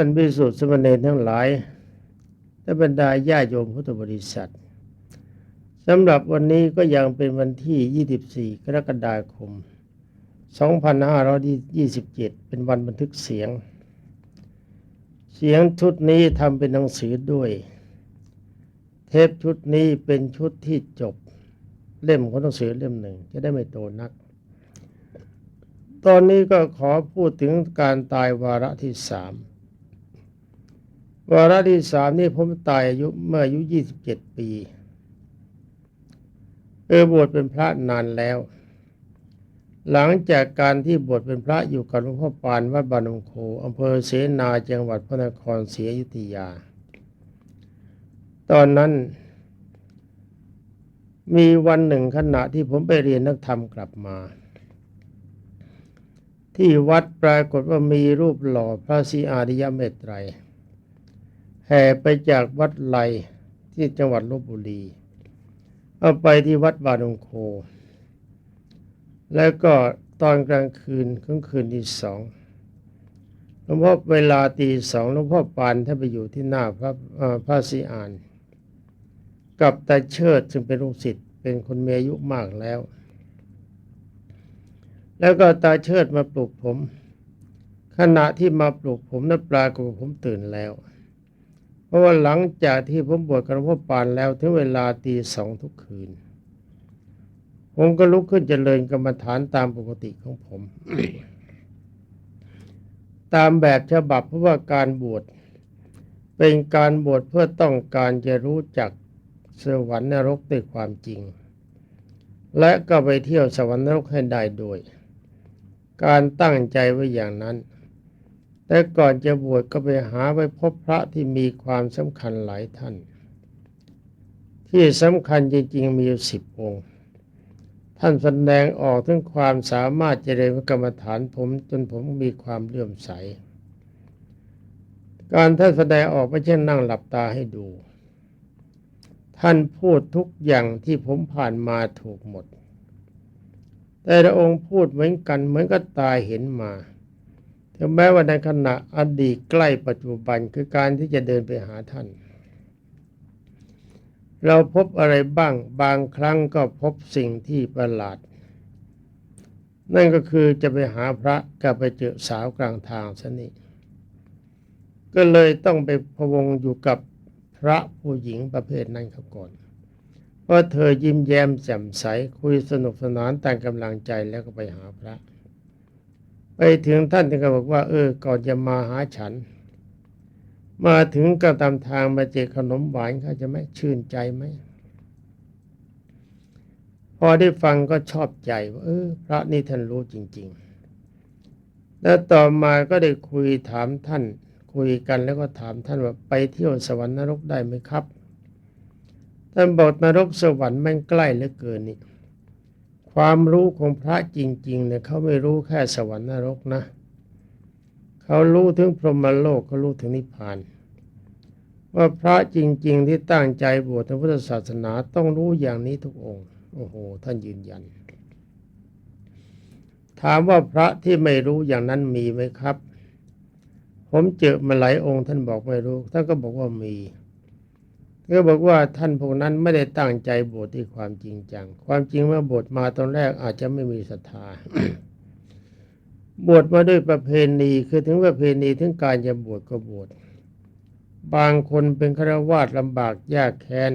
ท่านพิสุทธิ์สมณเณรทั้งหลายและบรรดาญาโยมพุทธบริษัทสำหรับวันนี้ก็ยังเป็นวันที่ 24 กรกฎาคม 2527 เป็นวันบันทึกเสียง เสียงชุดนี้ทำเป็นหนังสือด้วย เทปชุดนี้เป็นชุดที่จบ เล่มของหนังสือเล่มหนึ่ง จะได้ไม่โตนัก ตอนนี้ก็ขอพูดถึงการตายวาระที่สาม วาระที่สามนี่ผมตายอายุเมื่ออายุยี่สิบเจ็ดปี เออบวชเป็นพระนานแล้ว หลังจากการที่บวชเป็นพระอยู่กับหลวงพ่อปานวัดบานมโคอำเภอเสนาจังหวัดพระนครศรีอยุธยา ตอนนั้น มีวันหนึ่งขณะที่ผมไปเรียนนักธรรมกลับมาที่วัดปรากฏว่ามีรูปหล่อพระศรีอาริยเมตไตร แห่ไปจากวัดไลที่จังหวัดลบบุรี เอาไปที่วัดบานงโค แล้วก็ตอนกลางคืนของคืนที่สองหลวงพ่อเวลาตีสองหลวงพ่อปานท่านไปอยู่ที่หน้าพระพระศรีอาน กับตาเชิดซึ่งเป็นลูกศิษย์เป็นคนมีอายุมากแล้ว แล้วก็ตาเชิดมาปลุกผม ขณะที่มาปลุกผมนั้นปลากฏผมตื่นแล้ว เพราะว่าหลังจากที่ผมบวชกับหลวงพ่อปานแล้วถึงเวลาตีสองทุกคืน ผมก็ลุกขึ้นเจริญกรรมฐานตามปกติของผม ตามแบบฉบับเพราะว่าการบวชเป็นการบวชเพื่อต้องการจะรู้จักสวรรค์นรกด้วยความจริง และก็ไปเที่ยวสวรรค์นรกให้ได้ด้วย การตั้งใจไว้อย่างนั้น แต่ก่อนจะบวชก็ไปหาไปพบพระที่มีความสำคัญหลายท่าน ที่สำคัญจริงๆมีอยู่สิบองค์ ท่านแสดงออกถึงความสามารถเจริญกรรมฐานผมจนผมมีความเลื่อมใส การท่านแสดงออกไม่ใช่นั่งหลับตาให้ดู ท่านพูดทุกอย่างที่ผมผ่านมาถูกหมด แต่ละองค์พูดเหมือนกันเหมือนกับตายเห็นมา ถึงแม้ว่าในขณะอดีตใกล้ปัจจุบันคือการที่จะเดินไปหาท่าน เราพบอะไรบ้างบางครั้งก็พบสิ่งที่ประหลาด นั่นก็คือจะไปหาพระกับไปเจอสาวกลางทางสนิก็เลยต้องไปพวงอยู่กับพระผู้หญิงประเภทนั้นครับก่อนเพราะเธอยิ้มแย้มแจ่มใสคุยสนุกสนานแต่งกำลังใจแล้วก็ไปหาพระ ไปถึงท่านท่านก็บอกว่า เออ ก่อนจะมาหาฉัน มาถึงก็ตามทางมาเจอขนมหวานเขาจะไหมชื่นใจไหมพอได้ฟังก็ชอบใจว่าเออ พระนี่ท่านรู้จริง ๆ แล้วต่อมาก็ได้คุยถามท่าน คุยกันแล้วก็ถามท่านว่าไปเที่ยวสวรรค์นรกได้ไหมครับ ท่านบอกนรกสวรรค์มันใกล้เหลือเกินนี่ ความรู้ของพระจริง ๆ เนี่ยเขาไม่รู้แค่สวรรค์นรกนะเขารู้ถึงพรหมโลกเขารู้ถึงนิพพาน ว่าพระจริง ๆ ที่ตั้งใจบวชในพุทธศาสนาต้องรู้อย่างนี้ทุกองค์ โอ้โห ท่านยืนยัน ถามว่าพระที่ไม่รู้อย่างนั้นมีไหมครับ ผมเจอมาหลายองค์ท่านบอกไม่รู้ ท่านก็บอกว่ามี ก็บอกว่าท่านพวกนั้นไม่ได้ตั้งใจบวชที่ความจริงจัง ความจริงว่าบวชมาตอนแรกอาจจะไม่มีศรัทธา บวชมาด้วยประเพณีคือถึงประเพณีถึงการจะบวชก็บวชบางคนเป็นฆราวาสลำบากยากแค้น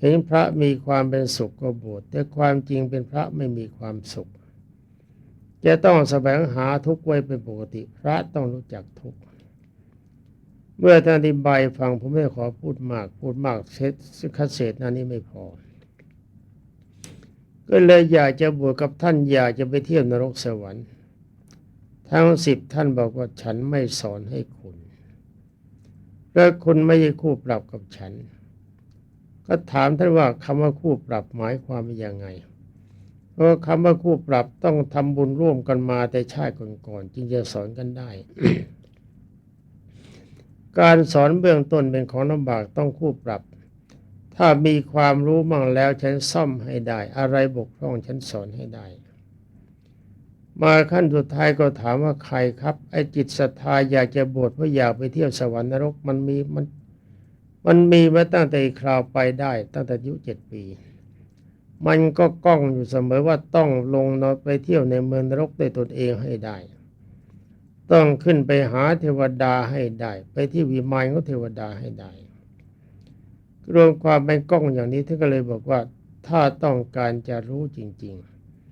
เห็นพระมีความเป็นสุขก็บวชแต่ความจริงเป็นพระไม่มีความสุข จะต้องแสวงหาทุกข์ไว้เป็นปกติ พระต้องรู้จักทุกข์ เมื่อท่านอธิบายฟังผมไม่ขอพูดมาก พูดมากเสร็จคัดเศษนั้นนี้ไม่พอ ก็เลยอยากจะบวชกับท่านอยากจะไปเที่ยวนรกสวรรค์ ทั้งสิบท่านบอกว่าฉันไม่สอนให้คุณเพราะคุณไม่ใช่คู่ปรับกับฉัน ก็ถามท่านว่าคำว่าคู่ปรับหมายความว่ายังไงเพราะคำว่าคู่ปรับต้องทำบุญร่วมกันมาแต่ชาติก่อนๆจึงจะสอนกันได้ การสอนเบื้องต้นเป็นของลำบากต้องคู่ปรับ ถ้ามีความรู้มั่งแล้วฉันซ่อมให้ได้ อะไรบกพร่องฉันสอนให้ได้ มาขั้นสุดท้ายก็ถามว่าใครครับ ไอ้จิตศรัทธาอยากจะบวชเพราะอยากไปเที่ยวสวรรค์นรกมันมีมันมันมีมาตั้งแต่คราวไปได้ ตั้งแต่อายุเจ็ดปี มันก็ก้องอยู่เสมอว่าต้องลงนอนไปเที่ยวในเมืองนรกด้วยตนเองให้ได้ ต้องขึ้นไปหาเทวดาให้ได้ ไปที่วิมานของเทวดาให้ได้รวมความเป็นกล้องอย่างนี้ท่านก็เลยบอกว่าถ้าต้องการจะรู้จริง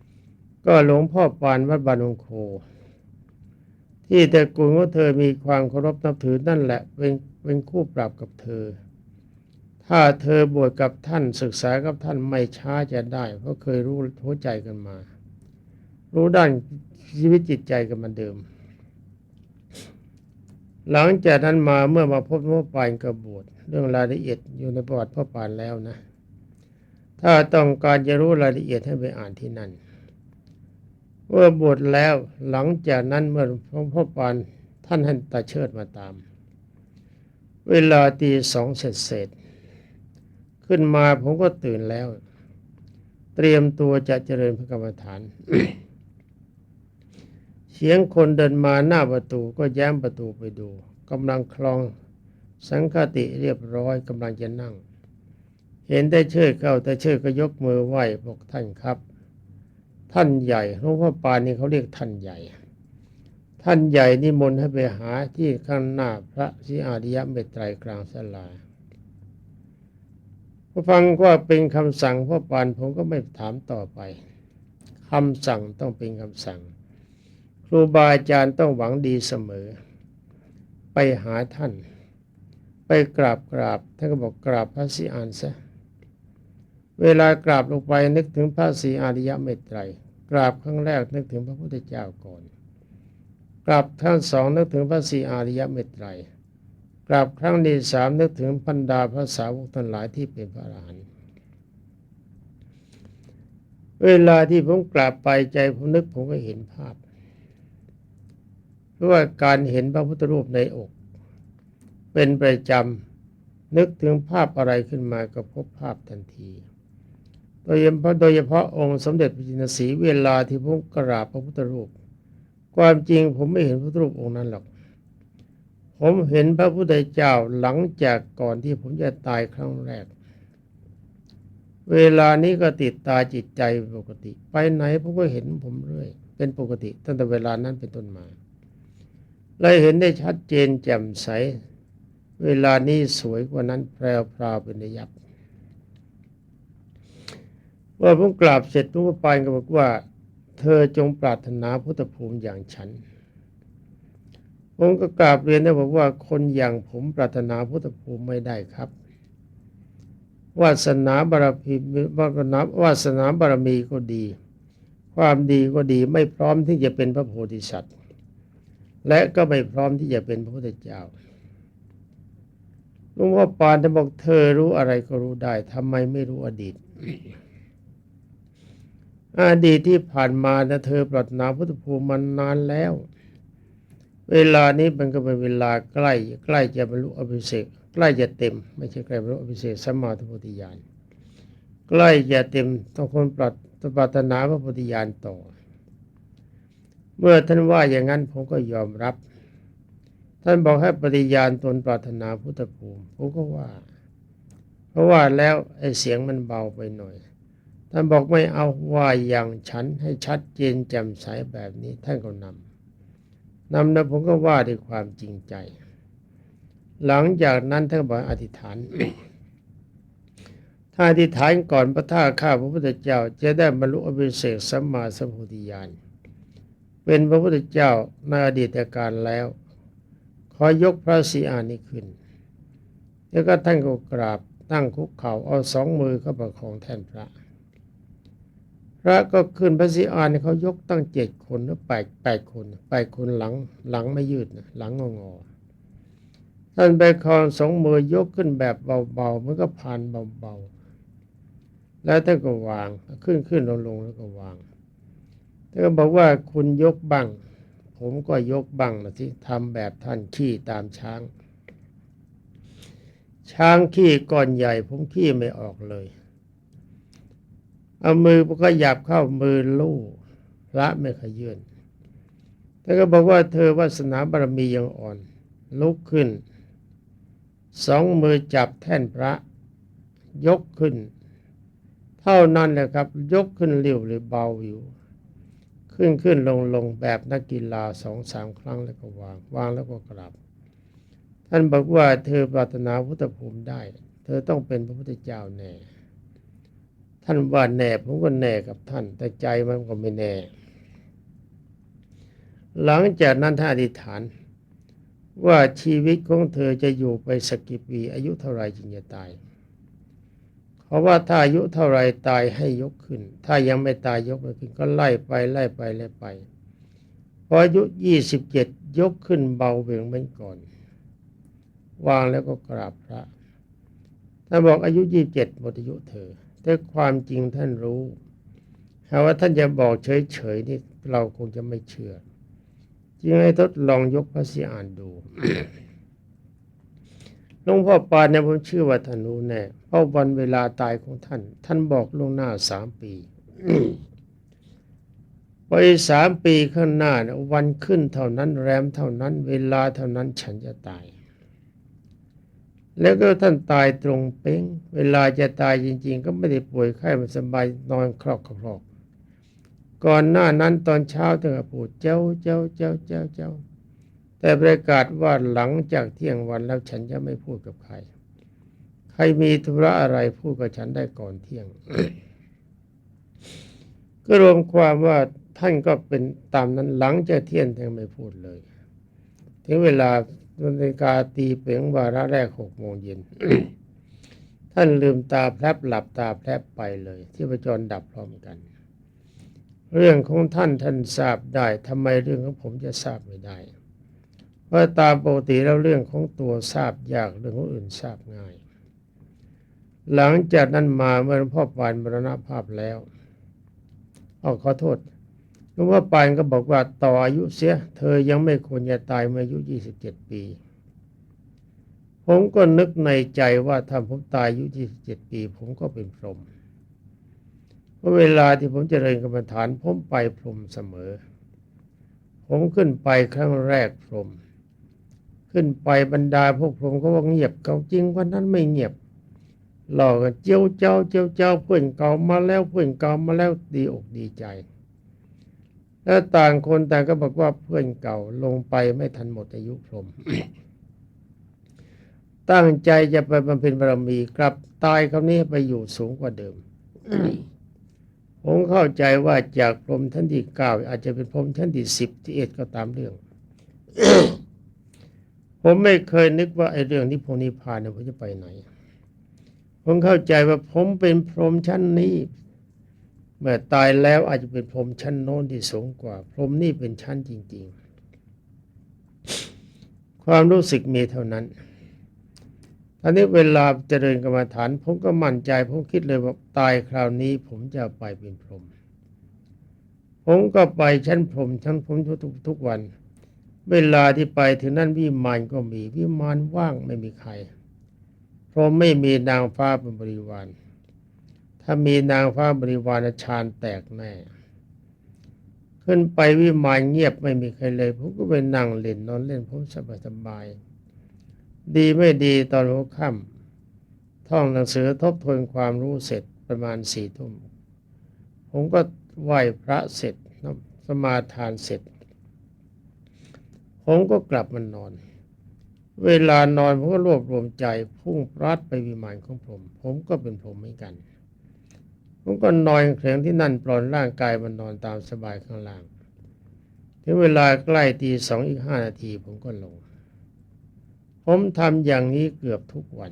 ๆ ก็หลวงพ่อปานวัดบานองโค ที่แต่กูลของเธอมีความเคารพนับถือนั่นแหละเป็นเป็นคู่ปรับกับเธอ ถ้าเธอบวชกับท่านศึกษากับท่านไม่ช้าจะได้ เพราะเคยรู้หัวใจกันมา รู้ด้านชีวิตจิตใจกันมาเดิม หลังจากนั้นมาเมื่อมาพบพ่อปานกบวชเรื่องรายละเอียดอยู่ในประวัติพ่อปานแล้วนะ ถ้าต้องการจะรู้รายละเอียดให้ไปอ่านที่นั่นเมื่อบวชแล้วหลังจากนั้นเมื่อหลวงพ่อปานท่านให้ตาเชิดมาตาม เวลาตีสองเสร็จเสร็จขึ้นมาผมก็ตื่นแล้ว เตรียมตัวจะเจริญพระกรรมฐาน เสียงคนเดินมาหน้าประตูก็แย้มประตูไปดูกำลังคลองสังฆติเรียบร้อยกำลังจะนั่ง เห็นได้เชิดเข้าแต่เชิดก็ยกมือไหว้บอกท่านครับ ท่านใหญ่หลวงพ่อปานนี่เขาเรียกท่านใหญ่ ท่านใหญ่นิมนต์ให้ไปหาที่ข้างหน้าพระศรีอาริยะเมตไตรกลางศาลาพอฟังว่าเป็นคำสั่งพ่อปานผมก็ไม่ถามต่อไปคำสั่งต้องเป็นคำสั่ง ครูบาอาจารย์ต้องหวังดีเสมอ ไปหาท่าน ไปกราบกราบท่านก็บอกกราบพระศรีอานซะเวลากราบลงไปนึกถึงพระศรีอาริยะเมตไตรกราบครั้งแรกนึกถึงพระพุทธเจ้าก่อน กราบครั้งสองนึกถึงพระศรีอาริยะเมตไตรกราบครั้งที่สามนึกถึงพันดาพระสาวกทั้งหลายที่เป็นพระอรหันต์เวลาที่ผมกราบไปใจผมนึกผมก็เห็นภาพ เพราะว่าการเห็นพระพุทธรูปในอก เป็นประจำนึกถึงภาพอะไรขึ้นมาก็พบภาพทันที โดยเฉพาะโดยเฉพาะองค์สมเด็จพระจินสีเวลาที่ผมกราบพระพุทธรูป ความจริงผมไม่เห็นพระพุทธรูปองค์นั้นหรอก ผมเห็นพระพุทธเจ้าหลังจากก่อนที่ผมจะตายครั้งแรกเวลานี้ก็ติดตาจิตใจปกติ ไปไหนผมก็เห็นผมเรื่อย เป็นปกติตั้งแต่เวลานั้นเป็นต้นมา เลยเห็นได้ชัดเจนแจ่มใส เวลานี้สวยกว่านั้นแพรวพราวเป็นยับเมื่อผมกราบเสร็จทุกปานก็บอกว่า เธอจงปรารถนาพุทธภูมิอย่างฉัน ผมก็กราบเรียนได้บอกว่าคนอย่างผมปรารถนาพุทธภูมิไม่ได้ครับวาสนาบารมีวาสนาวาสนาบารมีก็ดี ความดีก็ดีไม่พร้อมที่จะเป็นพระโพธิสัตว์ และก็ไม่พร้อมที่จะเป็นพระพุทธเจ้าหลวงพ่อปานจะบอกเธอรู้อะไรก็รู้ได้ทำไมไม่รู้อดีต อดีตที่ผ่านมานะเธอปรารถนาพุทธภูมิมานานแล้ว เวลานี้มันก็เป็นเวลาใกล้ ใกล้จะบรรลุอภิเศกใกล้จะเต็ม ไม่ใช่ใกล้บรรลุอภิเศกสัมมาทิฏฐิญาณใกล้จะเต็มต้องคนปรารปรารถนาพระพุทธญาณต่อ เมื่อท่านว่าอย่างนั้นผมก็ยอมรับ ท่านบอกให้ปฏิญาณตนปรารถนาพุทธภูมิผมก็ว่า เพราะว่าแล้วไอ้เสียงมันเบาไปหน่อย ท่านบอกไม่เอาว่าอย่างฉันให้ชัดเจนแจ่มใสแบบนี้ท่านก็นำนำแล้วผมก็ว่าด้วยความจริงใจ หลังจากนั้นท่านบอกอธิษฐานถ้าอธิษฐานก่อนพระท่าข้าพระพุทธเจ้าจะได้บรรลุอภิเศกสัมมาสัมพุทธิญาณ เป็นพระพุทธเจ้าในอดีตการแล้ว ขอยกพระศีอานี้ขึ้น แล้วก็ท่านก็กราบตั้งคุกเข่าเอาสองมือเข้าประคองแท่นพระ พระก็ขึ้นพระศีอานเขายกตั้งเจ็ดคนหรือแปดแปดคนแปดคนหลังหลังไม่ยืดนะหลังงองอท่านไปคองสองมือยกขึ้นแบบเบาๆมันก็ผ่านเบาๆแล้วท่านก็วางขึ้นขึ้นลงลงแล้วก็วาง ท่านก็บอกว่าคุณยกบัง ผมก็ยกบังนะที่ทำแบบท่านขี้ตามช้าง ช้างขี้ก้อนใหญ่ ผมขี้ไม่ออกเลย เอามือก็หยับเข้ามือลู่พระไม่ขยื่นแต่ก็บอกว่าเธอวาสนาบารมียังอ่อน ลุกขึ้น สองมือจับแท่นพระ ยกขึ้น เท่านั้นแหละครับ ยกขึ้นเร็วหรือเบาอยู่ ขึ้นขึ้นลงลงแบบนักกีฬาสองสามครั้งแล้วก็วาง วางแล้วก็กลับ ท่านบอกว่าเธอปรารถนาพุทธภูมิได้ เธอต้องเป็นพระพุทธเจ้าแน่ ท่านว่าแน่ผมก็แน่กับท่าน แต่ใจมันก็ไม่แน่ หลังจากนั้นท่านอธิษฐาน ว่าชีวิตของเธอจะอยู่ไปสักกี่ปีอายุเท่าไรจึงจะตาย เพราะว่าถ้าอายุเท่าไรตายให้ยกขึ้น ถ้ายังไม่ตายยกไม่ขึ้น ก็ไล่ไปไล่ไปไล่ไป พออายุยี่สิบเจ็ดยกขึ้นเบาเบี่ยงเหมือนก่อน วางแล้วก็กราบพระท่านบอกอายุยี่สิบเจ็ดหมดอายุเธอ แต่ความจริงท่านรู้หากว่าท่านจะบอกเฉยๆนี่เราคงจะไม่เชื่อ จึงให้ทดลองยกพระสีอ่านดู หลวงพ่อปานเนี่ยผมเชื่อว่าท่านรู้แน่เพราะวันเวลาตายของท่าน ท่านบอกล่วงหน้าสามปีไปสามปีข้างหน้าเนี่ยวันขึ้นเท่านั้น แรมเท่านั้น เวลาเท่านั้นฉันจะตาย แล้วก็ท่านตายตรงเป้ง เวลาจะตายจริง ๆ ก็ไม่ได้ป่วยไข้มันสบายนอนคลอกคลอก ก่อนหน้านั้นตอนเช้าท่านก็พูดเจ้าเจ้าเจ้าเจ้าเจ้า แต่ประกาศว่าหลังจากเที่ยงวันแล้วฉันจะไม่พูดกับใคร ใครมีธุระอะไรพูดกับฉันได้ก่อนเที่ยง ก็รวมความว่าท่านก็เป็นตามนั้นหลังจากเที่ยงท่านไม่พูดเลย ถึงเวลานาฬิกาตีเป๋งวาระแรกหกโมงเย็นท่านลืมตาแพรบหลับตาแพรบไปเลย ที่ประจรดับพร้อมกัน เรื่องของท่านท่านทราบได้ทำไมเรื่องของผมจะทราบไม่ได้ เพราะตามปกติแล้วเรื่องของตัวทราบยากเรื่องของอื่นทราบง่าย หลังจากนั้นมาเมื่อหลวงพ่อปานมรณภาพแล้วเอาขอโทษหลวงพ่อปานก็บอกว่าต่ออายุเสีย เธอยังไม่ควรจะตายเมื่ออายุ27ปี ผมก็นึกในใจว่าถ้าผมตายอายุ27ปี ผมก็เป็นพรหมเพราะเวลาที่ผมจเจริญกรรมฐานผมไปพรหมเสมอ ผมขึ้นไปครั้งแรกพรหม ขึ้นไปบรรดาพวกพรหมก็ว่าเงียบเก่าจริงวันนั้นไม่เงียบหลอกกันเจียวเจ้าเจียวเจ้าเพื่อนเก่ามาแล้วเพื่อนเก่ามาแล้วดีอกดีใจ แล้วต่างคนต่างก็บอกว่าเพื่อนเก่าลงไปไม่ทันหมดอายุพรหมตั้งใจจะไปบำเพ็ญบารมีกลับตายคราวนี้ไปอยู่สูงกว่าเดิมผมเข้าใจว่าจากพรหมชั้นที่เก้าอาจจะเป็นพรหมชั้นที่สิบที่เอ็ดก็ตามเรื่อง ผมไม่เคยนึกว่าไอ้เรื่องที่พงนิพพานเนี่ยผมจะไปไหน ผมเข้าใจว่าผมเป็นพรหมชั้นนี้ เมื่อตายแล้วอาจจะเป็นพรหมชั้นโน้นที่สูงกว่า พรหมนี่เป็นชั้นจริง ๆ ความรู้สึกมีเท่านั้นตอนนี้เวลาเจริญกรรมฐาน ผมก็มั่นใจ ผมคิดเลยว่าตายคราวนี้ ผมจะไปเป็นพรหมผมก็ไปชั้นพรหมชั้นพรหมทุกทุกวัน เวลาที่ไปถึงนั่นวิมานก็มีวิมานว่างไม่มีใคร เพรหมไม่มีนางฟ้าเป็นบริวาร ถ้ามีนางฟ้าบริวารฌานแตกแน่ ขึ้นไปวิมานเงียบไม่มีใครเลยผมก็ไปนั่งเล่นนอนเล่นผมสบายสบาย ดีไม่ดีตอนหัวค่ำท่องหนังสือทบทวนความรู้เสร็จประมาณสี่ทุ่มผมก็ไหว้พระเสร็จสมาทานเสร็จ ผมก็กลับมานอน เวลานอนผมก็รวบรวมใจพุ่งปรัดไปวิมานของผม ผมก็เป็นผมเหมือนกัน ผมก็นอนเคร่งที่นั่นปลอนร่างกายมันนอนตามสบายข้างล่างถึงเวลาใกล้ตีสองอีกห้านาทีผมก็ลง ผมทำอย่างนี้เกือบทุกวัน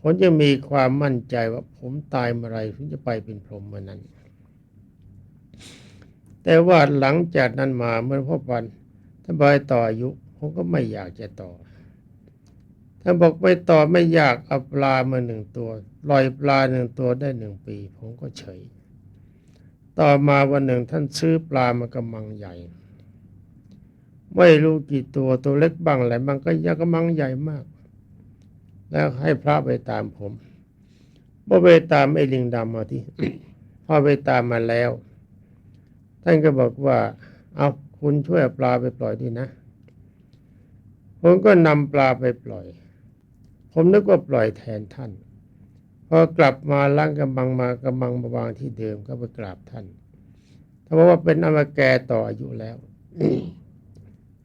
ผมจะมีความมั่นใจว่าผมตายเมื่อไรผมจะไปเป็นพรหมเมื่อนั้น แต่ว่าหลังจากนั้นมาเมื่อพ่อปัน ถ้าบอยต่ออายุ ผมก็ไม่อยากจะต่อถ้าบอกไม่ต่อไม่อยากเอาปลามาหนึ่งตัวลอยปลาหนึ่งตัวได้หนึ่งปี ผมก็เฉย ต่อมาวันหนึ่งท่านซื้อปลามากระมังใหญ่ ไม่รู้กี่ตัวตัวเล็กบ้างอะไรบ้างก็ยักกระมังใหญ่มาก แล้วให้พระไปตามผมพอไปตามไอ้ลิงดำมาที่พอไปตามมาแล้ว ท่านก็บอกว่า เอา คุณช่วยปลาไปปล่อยดีนะ ผมก็นำปลาไปปล่อย ผมนึกว่าปล่อยแทนท่าน พอกลับมาล้างกำบังมากำบังมาวางที่เดิมก็ไปกราบท่านถ้าบอกว่าเป็นอมแกต่ออายุแล้ว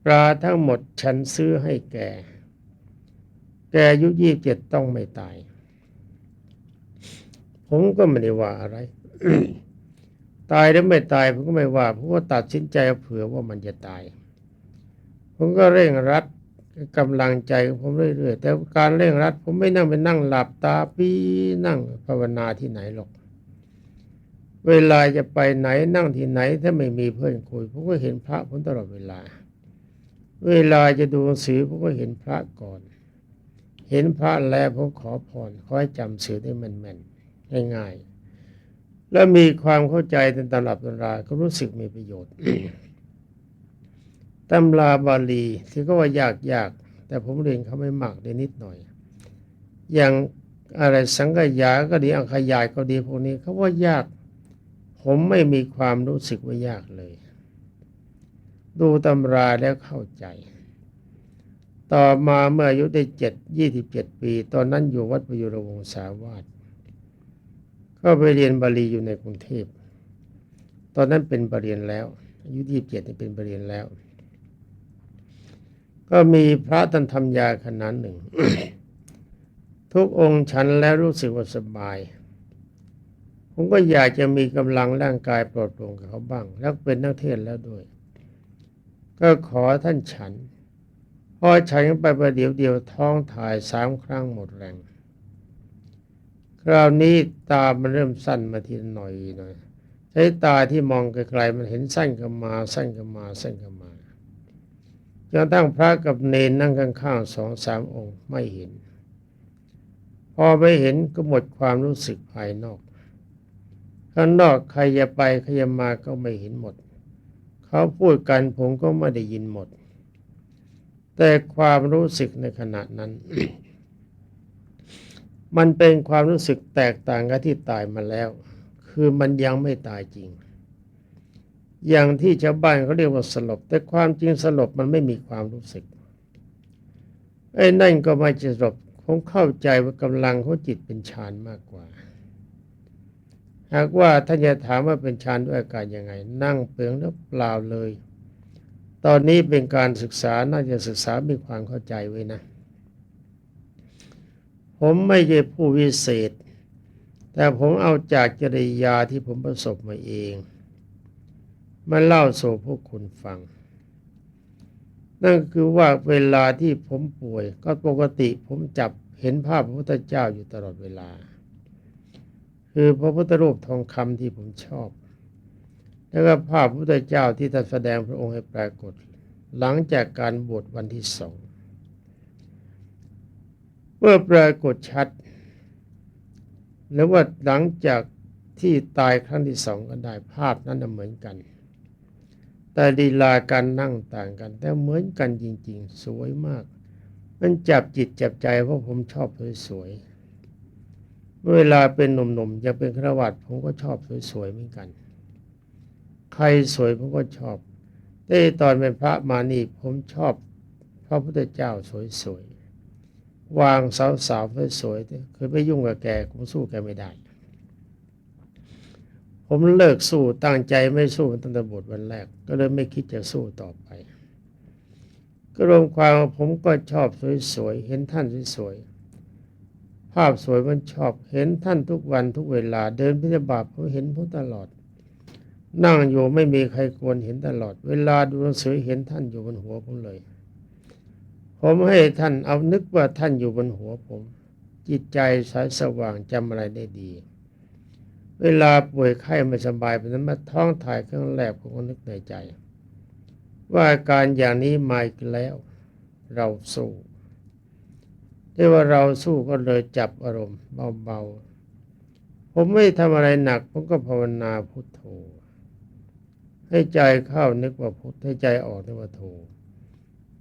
ปลาทั้งหมดฉันซื้อให้แก แกอายุยี่สิบเจ็ดต้องไม่ตาย ผมก็ไม่ได้ว่าอะไร ตายหรือไม่ตายผมก็ไม่ว่าผมก็ตัดสินใจเผื่อว่ามันจะตาย ผมก็เร่งรัดกำลังใจของผมเรื่อยๆ แต่การเร่งรัด ผมไม่นั่งไปนั่งหลับตาปีนั่งภาวนาที่ไหนหรอก เวลาจะไปไหนนั่งที่ไหน ถ้าไม่มีเพื่อนคุยผมก็เห็นพระผมตลอดเวลา เวลาจะดูหนังสือผมก็เห็นพระก่อน เห็นพระแล้วผมขอพรขอให้จำสื่อได้แม่นๆง่ายๆ แล้วมีความเข้าใจในตำรับตำราก็รู้สึกมีประโยชน์ตำราบาลีที่ก็ว่ายากยากแต่ผมเรียนเขาไม่มากได้นิดหน่อย อย่างอะไรสังกยาก็ดีอังคยายก็ดีพวกนี้เขาว่ายาก ผมไม่มีความรู้สึกว่ายากเลย ดูตำราแล้วเข้าใจ ต่อมาเมื่ออายุได้เจ็ดยี่สิบเจ็ดปี ตอนนั้นอยู่วัดประยุรวงศาวาส ก็ไปเรียนบาลีอยู่ในกรุงเทพ ตอนนั้นเป็นปรริญญาแล้วอายุยี่สิบเจ็ดที่เป็นปรริญญาแล้ว ก็มีพระท่านทำยาขนาดหนึ่ง ทุกองค์ฉันแล้วรู้สึกว่าสบาย ผมก็อยากจะมีกำลังร่างกายปลอดโปร่งกับเขาบ้าง แล้วเป็นนักเทศแล้วด้วย ก็ขอท่านฉันพอฉันไปประเดี๋ยวเดียวท้องถ่ายสามครั้งหมดแรง คราวนี้ตามันเริ่มสั้นมาทีหน่อยหน่อยใช้ตาที่มองไกลๆมันเห็นสั้นกันมาสั้นกันมาสั้นกันมาจนตั้งพระกับเนนนั่งข้างๆสองสามองค์ไม่เห็น พอไปเห็นก็หมดความรู้สึกภายนอก ข้างนอกใครจะไปใครจะมาก็ไม่เห็นหมด เขาพูดกันผมก็ไม่ได้ยินหมด แต่ความรู้สึกในขณะนั้น มันเป็นความรู้สึกแตกต่างกับที่ตายมาแล้ว คือมันยังไม่ตายจริง อย่างที่ชาวบ้านเขาเรียกว่าสลบ แต่ความจริงสลบมันไม่มีความรู้สึกไอ้นั่นก็ไม่จะสลบผมเข้าใจว่ากำลังของจิตเป็นฌานมากกว่า หากว่าท่านจะถามว่าเป็นฌานด้วยอาการยังไง นั่งเปลืองแล้วเปล่าเลย ตอนนี้เป็นการศึกษาน่าจะศึกษามีความเข้าใจไว้นะ ผมไม่ใช่ผู้วิเศษ แต่ผมเอาจากจริยาที่ผมประสบมาเองมาเล่าสู่พวกคุณฟัง นั่นคือว่าเวลาที่ผมป่วย ก็ปกติผมจับเห็นภาพพระพุทธเจ้าอยู่ตลอดเวลา คือพระพุทธรูปทองคำที่ผมชอบ แล้วก็ภาพพระพุทธเจ้าที่ท่านแสดงพระองค์ให้ปรากฏ หลังจากการบวชวันที่สอง เมื่อปรากฏชัด แล้วว่าหลังจากที่ตายครั้งที่สองก็ได้ภาพนั้นเหมือนกัน แต่ดีลาการนั่งต่างกัน แต่เหมือนกันจริง ๆ สวยมาก มันจับจิตจับใจเพราะผมชอบสวยๆเวลาเป็นหนุ่มๆยังเป็นฆราวาสผมก็ชอบสวยๆเหมือนกัน ใครสวยผมก็ชอบแต่ตอนเป็นพระมานี่ผมชอบพระพุทธเจ้าสวยๆ วางสาวๆสวยๆเคยไปยุ่งกับแกผมสู้แกไม่ได้ ผมเลิกสู้ตั้งใจไม่สู้ตั้งแต่บทวันแรก ก็เลยไม่คิดจะสู้ต่อไป ก็รวมความผมก็ชอบสวยๆเห็นท่านสวยๆภาพสวยมันชอบเห็นท่านทุกวันทุกเวลา เดินพิธีบาตผมเห็นผมตลอด นั่งอยู่ไม่มีใครควรเห็นตลอด เวลาดูหนังสือเห็นท่านอยู่บนหัวผมเลย ผมให้ท่านเอานึกว่าท่านอยู่บนหัวผม จิตใจสายสว่างจำอะไรได้ดี เวลาป่วยไข้ไม่สบายเป็นนั้นมาท้องถ่ายเครั้งแรกผมก็นึกในใจ ว่าอาการอย่างนี้มาอีกแล้ว เราสู้ที่ว่าเราสู้ก็เลยจับอารมณ์เบาๆ ผมไม่ทำอะไรหนัก ผมก็ภาวนาพุทโธ ให้ใจเข้านึกว่าพุทให้ใจออกนึกว่าโธ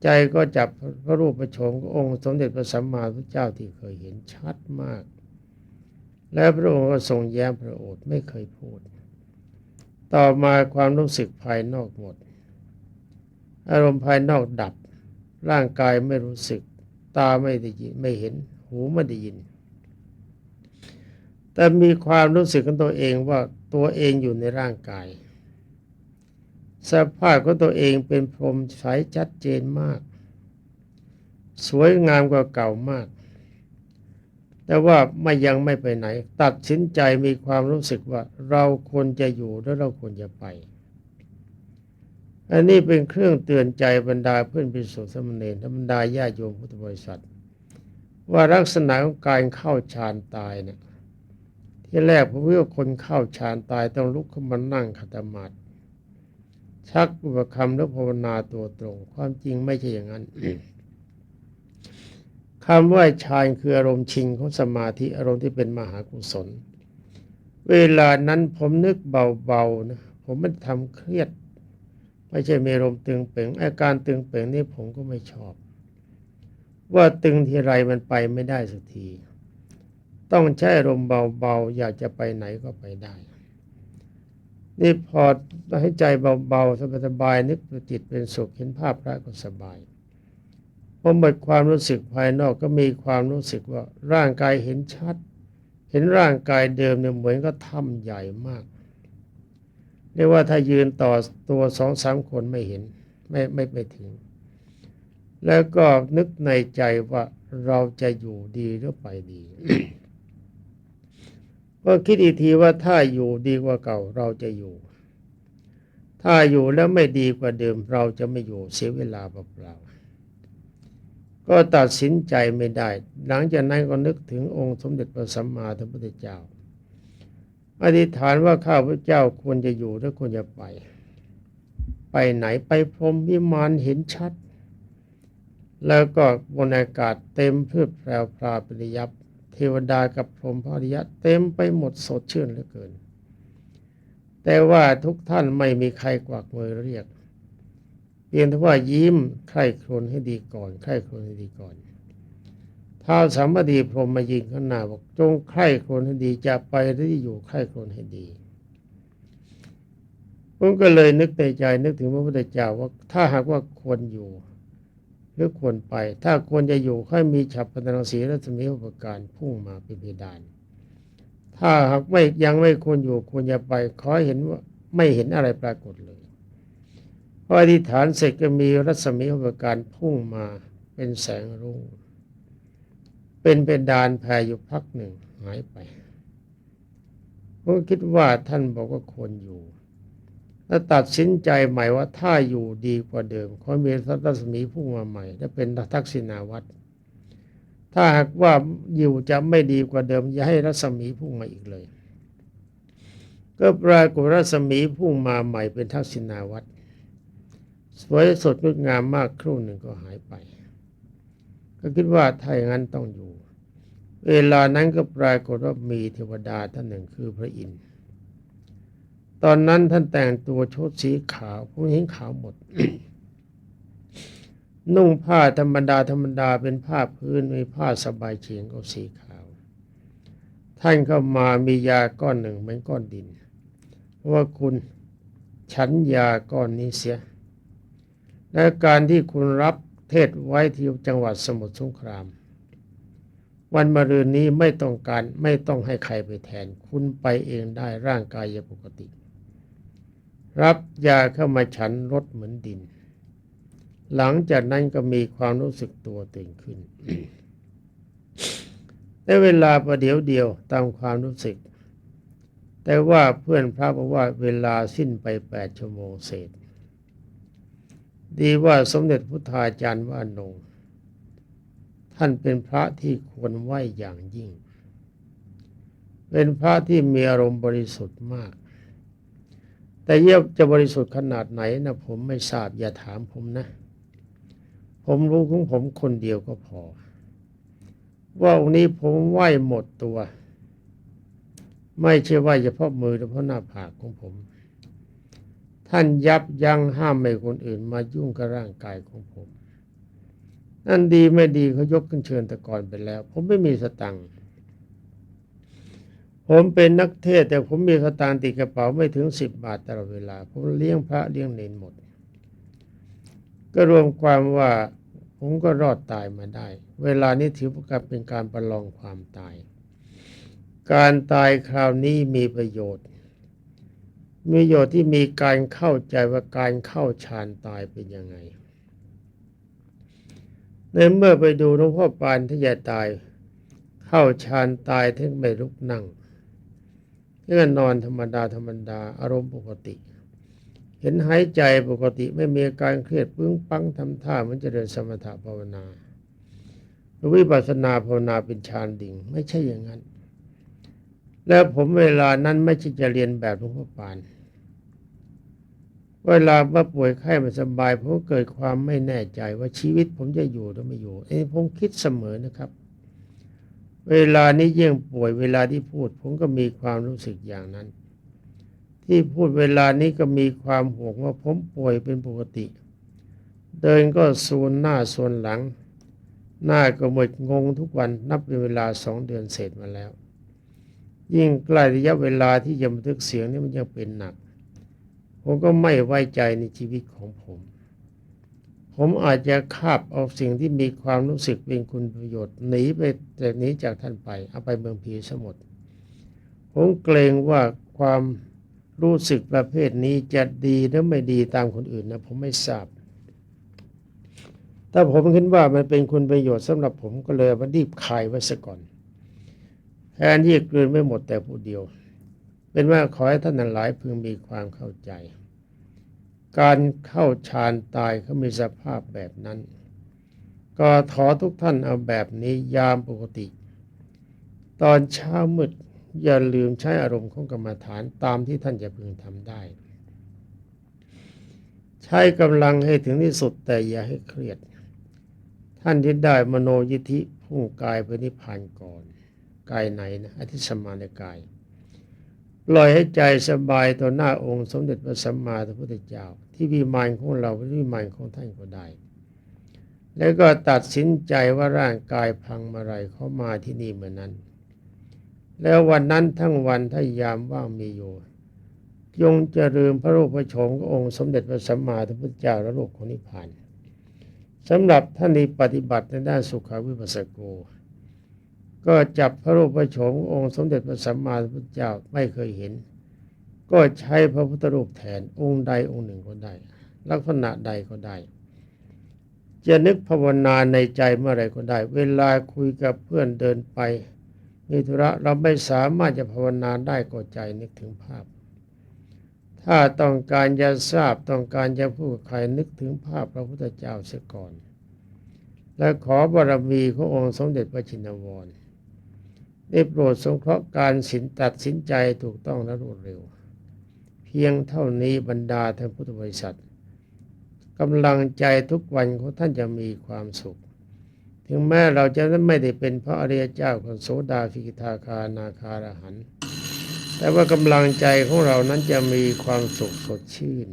ใจก็จับพระรูปประชมององค์สมเด็จพระสัมมาสัมพุทธเจ้าที่เคยเห็นชัดมาก แล้วพระองค์ก็ทรงแย้มพระโอษฐ์ไม่เคยพูด ต่อมาความรู้สึกภายนอกหมด อารมณ์ภายนอกดับ ร่างกายไม่รู้สึก ตาไม่ได้ยินไม่เห็น หูไม่ได้ยิน แต่มีความรู้สึกของตัวเองว่าตัวเองอยู่ในร่างกาย สภาพของตัวเองเป็นพรมใสชัดเจนมาก สวยงามกว่าเก่ามาก แต่ว่าไม่ยังไม่ไปไหน ตัดสินใจมีความรู้สึกว่า เราควรจะอยู่และเราควรจะไป อันนี้เป็นเครื่องเตือนใจบรรดาเพื่อนพิสุทธิสมเณรและบรรดาญาโยมพุทธบริษัท ว่าลักษณะของการเข้าฌานตายเนี่ยที่แรกผมว่าคนเข้าฌานตายต้องลุกขึ้นมานั่งขัตมาด ชักอุปคำและภาวนาตัวตรง ความจริงไม่ใช่อย่างนั้นคำว่าฌานคืออารมณ์ชิงของสมาธิอารมณ์ที่เป็นมหากุศล เวลานั้นผมนึกเบาๆนะผมไม่ทำเครียด ไม่ใช่มีอารมณ์ตึงเป่งอาการตึงเป่งนี่ผมก็ไม่ชอบ ว่าตึงทีไรมันไปไม่ได้สักที ต้องใช้อารมณ์เบาๆ อยากจะไปไหนก็ไปได้ นี่พอให้ใจเบาๆสบายๆนึกจิตเป็นสุขเห็นภาพพระก็สบายพอหมดความรู้สึกภายนอกก็มีความรู้สึกว่าร่างกายเห็นชัด เห็นร่างกายเดิมเนี่ยเหมือนก็ถ้ำใหญ่มากเรียกว่าถ้ายืนต่อตัวสองสามคนไม่เห็น ไม่ไม่ไปถึง แล้วก็นึกในใจว่าเราจะอยู่ดีหรือไปดี ก็คิดอีกทีว่าถ้าอยู่ดีกว่าเก่าเราจะอยู่ ถ้าอยู่แล้วไม่ดีกว่าเดิมเราจะไม่อยู่เสียเวลาเปล่าๆก็ตัดสินใจไม่ได้ หลังจากนั้นก็นึกถึงองค์สมเด็จพระสัมมาสัมพุทธเจ้าอธิษฐานว่าข้าพเจ้าควรจะอยู่หรือควรจะไป ไปไหนไปพรมวิมานเห็นชัด แล้วก็บนอากาศเต็มเพื่อแพรวพราปริยับ เทวดากับพรหมภริยะเต็มไปหมดสดชื่นเหลือเกิน แต่ว่าทุกท่านไม่มีใครกวักมือเรียกเพียงแต่ว่ายิ้มใคร่ครวญให้ดีก่อนใคร่ครวญให้ดีก่อนท้าวสามบดีพรหมมายิงข้างหน้าบอกจงใคร่ครวญให้ดีจะไปหรืออยู่ใคร่ครวญให้ดีผมก็เลยนึกในใจนึกถึงพระพุทธเจ้าว่าถ้าหากว่าควรอยู่ หรือควรไป ถ้าควรจะอยู่ค่อยมีฉับพัฒนสีรัศมีอุปการพุ่งมาเป็นเพดาน ถ้าหากไม่ยังไม่ควรอยู่ควรจะไปขอเห็นว่าไม่เห็นอะไรปรากฏเลยพออธิษฐานเสร็จก็มีรัศมีอุปการพุ่งมาเป็นแสงรุ่ง เป็นเพดานแผ่อยู่พักหนึ่งหายไปผมคิดว่าท่านบอกว่าควรอยู่ แล้วตัดสินใจใหม่ว่าถ้าอยู่ดีกว่าเดิมขอมีรัศมีพุ่งมาใหม่และเป็นทักษิณาวัตรถ้าหากว่าอยู่จะไม่ดีกว่าเดิมอย่าให้รัศมีพุ่งมาอีกเลย ก็ปรากฏรัศมีพุ่งมาใหม่เป็นทักษิณาวัตรสวยสดงดงามมากครู่หนึ่งก็หายไป ก็คิดว่าถ้าอย่างนั้นต้องอยู่ เวลานั้นก็ปรากฏว่ามีเทวดาท่านหนึ่งคือพระอินทร์ ตอนนั้นท่านแต่งตัวชุดสีขาวผู้หญิงขาวหมด นุ่งผ้าธรรมดาธรรมดาเป็นผ้าพื้นมีผ้าสบายเฉียงก็สีขาว ท่านเข้ามามียาก้อนหนึ่งเหมือนก้อนดิน ว่าคุณฉันยาก้อนนี้เสีย และการที่คุณรับเทศไว้ที่จังหวัดสมุทรสงคราม วันมะรืนนี้ไม่ต้องการไม่ต้องให้ใครไปแทน คุณไปเองได้ร่างกายยังปกติ รับยาเข้ามาฉันรสเหมือนดิน หลังจากนั้นก็มีความรู้สึกตัวตื่นขึ้นในเวลาประเดี๋ยวเดียวตามความรู้สึก แต่ว่าเพื่อนพระบอกว่าเวลาสิ้นไปแปดชั่วโมงเศษ ดีว่าสมเด็จพุทธาจารย์ว่านง ท่านเป็นพระที่ควรไหวอย่างยิ่ง เป็นพระที่มีอารมณ์บริสุทธิ์มาก แต่เยี่ยจะบริสุทธิ์ขนาดไหนนะผมไม่ทราบอย่าถามผมนะ ผมรู้ของผมคนเดียวก็พอ ว่าองนี้ผมไหวหมดตัว ไม่ใช่ไหวเฉพาะมือเฉพาะหน้าผากของผม ท่านยับยั้งห้ามไม่คนอื่นมายุ่งกับร่างกายของผมนั่นดีไม่ดีเขายกขึ้นเชิญตะกอนไปแล้ว ผมไม่มีสตังค์ ผมเป็นนักเทศแต่ผมมีสตางค์ติดกระเป๋าไม่ถึงสิบบาทตลอดเวลา ผมเลี้ยงพระเลี้ยงเนนหมด ก็รวมความว่าผมก็รอดตายมาได้ เวลานี้ถือว่าเป็นการประลองความตาย การตายคราวนี้มีประโยชน์ มีประโยชน์ที่มีการเข้าใจว่าการเข้าฌานตายเป็นยังไง ในเมื่อไปดูหลวงพ่อปานที่จะตาย เข้าฌานตายถึงไม่ลุกนั่ง ถึงนอนธรรมดาธรรมดา อารมณ์ปกติ เห็นหายใจปกติไม่มีอาการเครียดปึ้งปังทำท่าเหมันจะเดินสมถะภาวนาหรือวิปัสสนาภาวนาเป็นฌานดิ่ง ไม่ใช่อย่างนั้น แล้วผมเวลานั้นไม่ใช่จะเรียนแบบหลวงพ่อปาน เวลาว่าป่วยไข้ไม่สบาย ผมเกิดความไม่แน่ใจว่าชีวิตผมจะอยู่หรือไม่อยู่ไอ้ผมคิดเสมอนะครับ เวลานี้ยิ่งป่วยเวลาที่พูด ผมก็มีความรู้สึกอย่างนั้น ที่พูดเวลานี้ก็มีความห่วงว่าผมป่วยเป็นปกติ เดินก็ส่วนหน้าส่วนหลัง หน้าก็หมดงงทุกวันนับเป็นเวลาสองเดือนเสร็จมาแล้ว ยิ่งใกล้ระยะเวลาที่จะบันทึกเสียงนี่มันยังเป็นหนัก ผมก็ไม่ไว้ใจในชีวิตของผม ผมอาจจะคาบเอาสิ่งที่มีความรู้สึกเป็นคุณประโยชน์หนีไปจากนี้จากท่านไป เอาไปเมืองผีสมุทรผมเกรงว่าความรู้สึกประเภทนี้จะดีหรือไม่ดีตามคนอื่นนะผมไม่ทราบถ้าผมคิดว่ามันเป็นคุณประโยชน์สำหรับผมก็เลยมันรีบคายไว้ซะก่อนแทนที่จะกลืนไม่หมดแต่ผู้เดียว เป็นว่าขอให้ท่านหลายพึงมีความเข้าใจ การเข้าฌานตายเขามีสภาพแบบนั้น ก็ขอทุกท่านเอาแบบนี้ยามปกติ ตอนเช้ามืดอย่าลืมใช้อารมณ์ของกรรมฐานตามที่ท่านจะพึงทำได้ ใช้กำลังให้ถึงที่สุดแต่อย่าให้เครียด ท่านที่ได้มโนยิธิพุ่งกายไปนิพพานก่อน กายไหนนะอธิสมานกาย ปล่อยให้ใจสบายต่อหน้าองค์สมเด็จพระสัมมาสัมพุทธเจ้า ที่วิมานของเราเป็นวิมานของท่านก็ได้ แล้วก็ตัดสินใจว่าร่างกายพังเมื่อไรเขามาที่นี่เมื่อนั้น แล้ววันนั้นทั้งวันถ้ายามว่างมีอยู่ยงเจริญพระรูปพระโฉมขององค์สมเด็จพระสัมมาสัมพุทธเจ้าและโลกของนิพพานสำหรับท่านที่ปฏิบัติในด้านสุขาวิปัสสโก ก็จับพระรูปพระโฉมองค์สมเด็จพระสัมมาสัมพุทธเจ้าไม่เคยเห็น ก็ใช้พระพุทธรูปแทนองค์ใดองค์หนึ่งก็ได้ ลักษณะใดก็ได้ จะนึกภาวนาในใจเมื่อไรก็ได้ เวลาคุยกับเพื่อนเดินไปมีธุระเราไม่สามารถจะภาวนาได้ก็ใจนึกถึงภาพ ถ้าต้องการจะทราบต้องการจะพูดใครนึกถึงภาพพระพุทธเจ้าเสียก่อน และขอบารมีขององค์สมเด็จพระชินวร ได้โปรดสงเคราะห์การสินตัดสินใจถูกต้องและรวดเร็ว เพียงเท่านี้บรรดาท่านพุทธบริษัทกำลังใจทุกวันของท่านจะมีความสุข ถึงแม้เราจะไม่ได้เป็นพระอริยเจ้าของโสดาฟิกิทาคานาคารหัน แต่ว่ากำลังใจของเรานั้นจะมีความสุขสดชื่น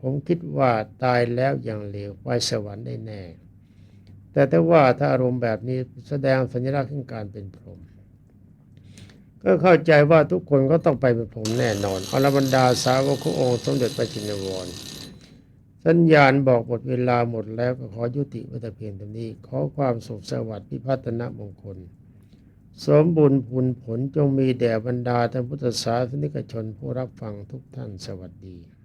ผมคิดว่าตายแล้วอย่างเลวไปสวรรค์ได้แน่ แต่ถ้าว่าถ้าอารมณ์แบบนี้แสดงสัญลักษณ์ของการเป็นพรหม ก็เข้าใจว่าทุกคนก็ต้องไปเป็นผมแน่นอนอรบรรดาสาวกขององค์สมเด็จพระจินวรสัญญาณบอกหมดเวลาหมดแล้วก็ขอยุติวัตเพียงเท่านี้ ขอความสุขสวัสดิ์พิพัฒนมงคล สมบูรณ์ผลผลจงมีแด่บรรดาท่านพุทธศาสนิกชนผู้รับฟังทุกท่านสวัสดี